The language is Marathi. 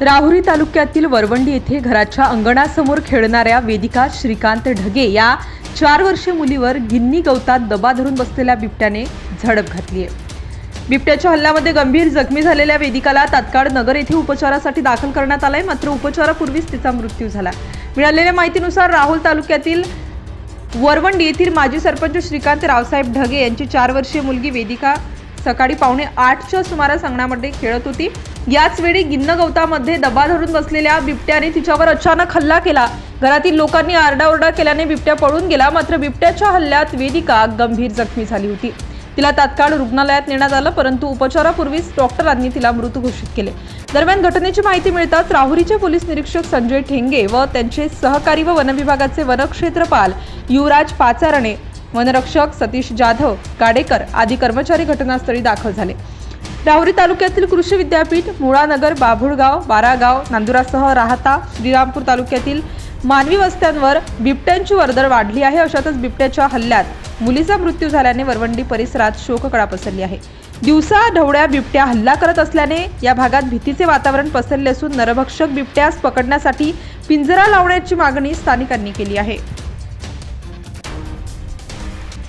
राहुरी तालुक्यातील वरवंडी येथे घराच्या अंगणासमोर खेळणाऱ्या वेदिका श्रीकांत ढगे या चार वर्षीय मुलीवर गिन्नी गवतात दबा धरून बसलेल्या बिबट्याने झडप घातली आहे बिबट्याच्या हल्ल्यामध्ये गंभीर जखमी झालेल्या वेदिकाला तात्काळ नगर येथे उपचारासाठी दाखल करण्यात आलाय. मात्र उपचारापूर्वीच तिचा मृत्यू झाला. मिळालेल्या माहितीनुसार राहुल तालुक्यातील वरवंडी येथील माजी सरपंच श्रीकांत रावसाहेब ढगे यांची चार वर्षीय मुलगी वेदिका सकाळी पावणे आठच्या सुमारास अंगणामध्ये खेळत होती. याच वेळी गिन्न गवतामध्ये दबा धरून बसलेल्या बिबट्याने तिच्यावर अचानक हल्ला केला. घरातील लोकांनी आरडाओरडा केल्याने बिबट्या पळून गेला मात्र बिबट्याच्या हल्ल्यात वेदिका गंभीर जखमी झाली होती. तिला तात्काळ रुग्णालयात नेण्यात आलं परंतु उपचारापूर्वीच डॉक्टरांनी तिला मृत घोषित केले. दरम्यान घटनेची माहिती मिळताच राहुरीचे पोलीस निरीक्षक संजय ठेंगे व त्यांचे सहकारी व वनविभागाचे वनक्षेत्रपाल युवराज पाचारणे वनरक्षक सतीश जाधव गाडेकर आदी कर्मचारी घटनास्थळी दाखल झाले. राहुरी तालुक्यातील कृषी विद्यापीठ मुळानगर बाभुळगाव बारागाव नांदुरासह राहता श्रीरामपूर तालुक्यातील मानवी वस्त्यांवर बिबट्यांची वर्दळ वाढली आहे. अशातच बिबट्याच्या हल्ल्यात मुलीचा मृत्यू झाल्याने वरवंडी परिसरात शोककळा पसरली आहे. दिवसा ढवळ्या बिबट्या हल्ला करत असल्याने या भागात भीतीचे वातावरण पसरले असून नरभक्षक बिबट्यास पकडण्यासाठी पिंजरा लावण्याची मागणी स्थानिकांनी केली आहे.